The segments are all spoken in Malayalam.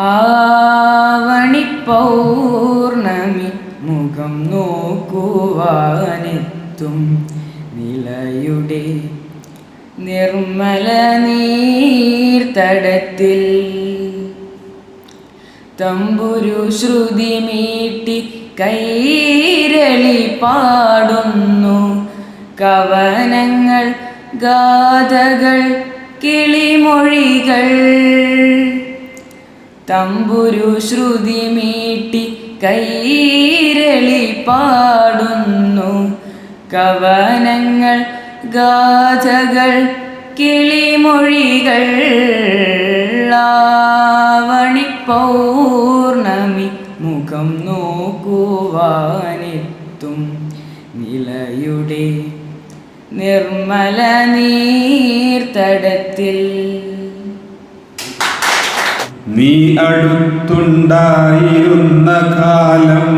ആവണി പൗർണമി മുഖം നോക്കുവാനെത്തും നിലയുടെ നിർമ്മല നീർത്തടത്തിൽ തമ്പുരു ശ്രുതി മീട്ടി കൈരളി പാടുന്നു. കവനങ്ങൾ ഗാഥകൾ കിളിമൊഴികൾ. തമ്പുരു ശ്രുതി മീട്ടി കൈരളി പാടുന്നു. കവനങ്ങൾ ഗാഥകൾ കിളിമൊഴികൾ പൗർണമി മുഖം നോക്കുവാനെത്തും. നിലയുടെ നിർമ്മല നീർത്തടത്തിൽ നീ അടുത്തുണ്ടായിരുന്ന കാലം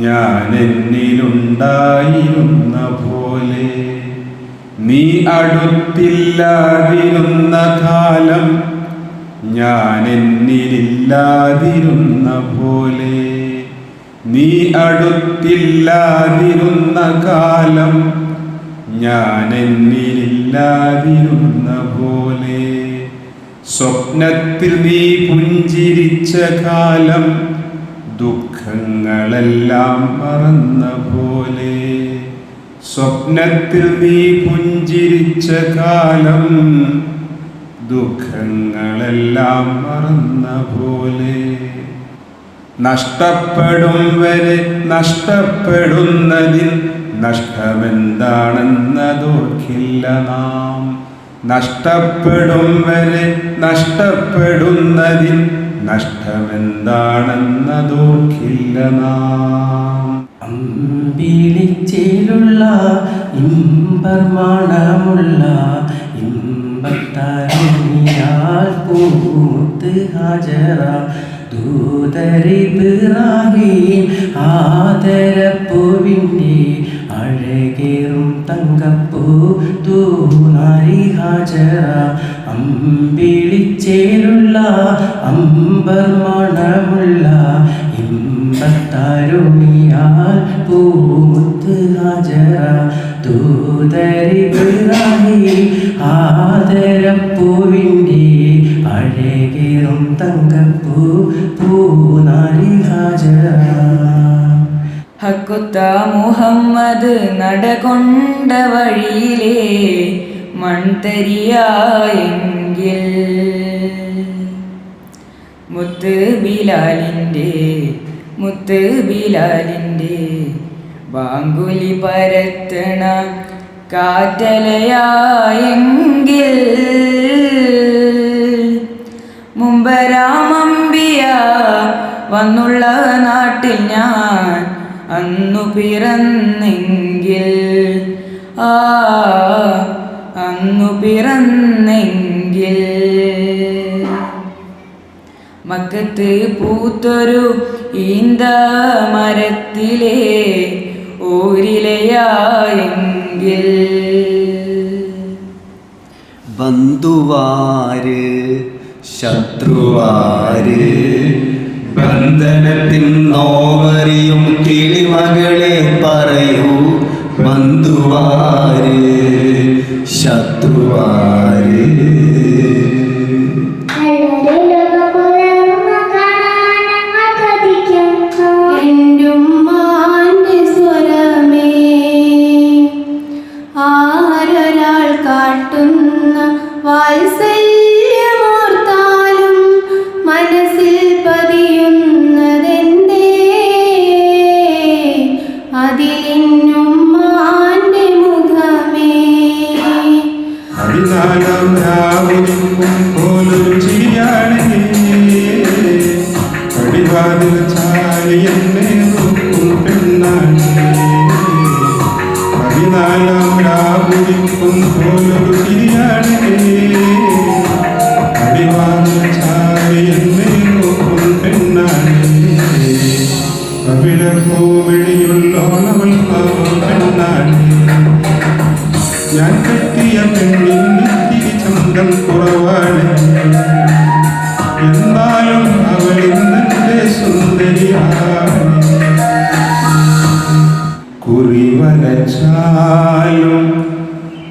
ഞാൻ എന്നിലുണ്ടായിരുന്ന പോലെ. നീ അടുത്തില്ലാതിരുന്ന കാലം ഞാൻ എന്നിലില്ലാതിരുന്ന പോലെ. നീ അടുത്തില്ലാതിരുന്ന കാലം ഞാൻ എന്നിലില്ലാതിരുന്ന പോലെ. സ്വപ്നത്തിൽ നീ പുഞ്ചിരിച്ച കാലം ദുഃഖങ്ങളെല്ലാം മറന്ന പോലെ സ്വപ്നത്തിൽ നീ പുഞ്ചിരിച്ച കാലം ദുഃഖങ്ങളെല്ലാം മറന്ന പോലെ നഷ്ടപ്പെടും വരെ നഷ്ടപ്പെടുന്നതിൽ നഷ്ടമെന്താണെന്നതോർക്കില്ല നാം. നഷ്ടപ്പെടും വരെ നഷ്ടപ്പെടുന്നതിൽ നഷ്ടമെന്താണെന്നതോർക്കില്ല നാം. അമ്പിളിച്ചേലുള്ള ഇമ്പർമാണമുള്ള ഇമ്പത്താരിയാൽ പൂത്ത് ഹാജറ ദൂതരിബ്രാഹിം ആദരപ്പുവിന്റെ അഴകേറും തങ്കപ്പൂ തൂനാരി ഹാജറ അമ്പിളിച്ചേലുള്ള അമ്പർമണമുള്ള ഇമ്പത്താരുണിയാൽ പൂമുത്ത് ഹാജറ. തൂതരി ആദരപ്പൂവിന്റെ അഴകേറും തങ്കപ്പൂ പൂനാരി ഹാജറ. ഹക്കുത്ത മുഹമ്മദ് നടകൊണ്ട വഴിയിലേ മൺതരിയായെങ്കിൽ. മുത്ത് ബിലാലിന്റെ മുത്ത് ബിലാലിന്റെ ബാങ്കുലി പരത്തണ കാറ്റലയായെങ്കിൽ പിറന്നെങ്കിൽ. ആ അന്നു പിറന്നെങ്കിൽ. മക്കത്ത് പൂത്തൊരു ഈന്ത മരത്തിലെ ഓരിലയായെങ്കിൽ ബന്ധുവാര് ശത്രുവാര് ബന്ധനത്തിൻ നോവറിയും ഞാൻ കെട്ടിയ പെണ്ണിന് തിരി ചന്തം കുറവാണ് എന്നാലും അവളിന്നെ സുന്ദരിയാണ് കുറി വരച്ചാലും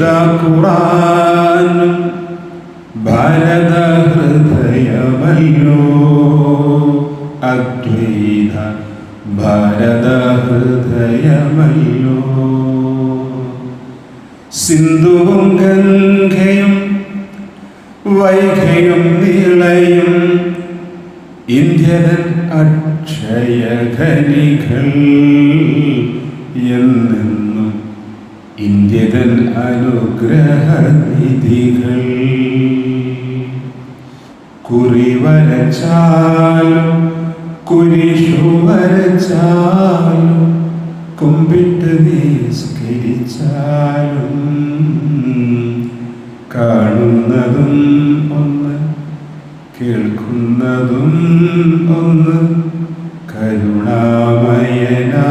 വിശുദ്ധ ഖുറാനും ഭരത ഹൃദയമല്ലോ അദ്വൈത ഭരത ഹൃദയമല്ലോ സിന്ധുവും ഗംഗയും വൈകയും നീളയും ഇന്ത്യൻ അക്ഷയഖനികൾ എന്നെന്നും ഇന്ത്യൻ അനുഗ്രഹനിധികൾ കുറിവരച്ചാലും കുരിശു വരച്ചാലും കുമ്പിട്ട് നിസ്കരിച്ചാലും കാണുന്നതും ഒന്ന് കേൾക്കുന്നതും ഒന്ന് കരുണാമയനാ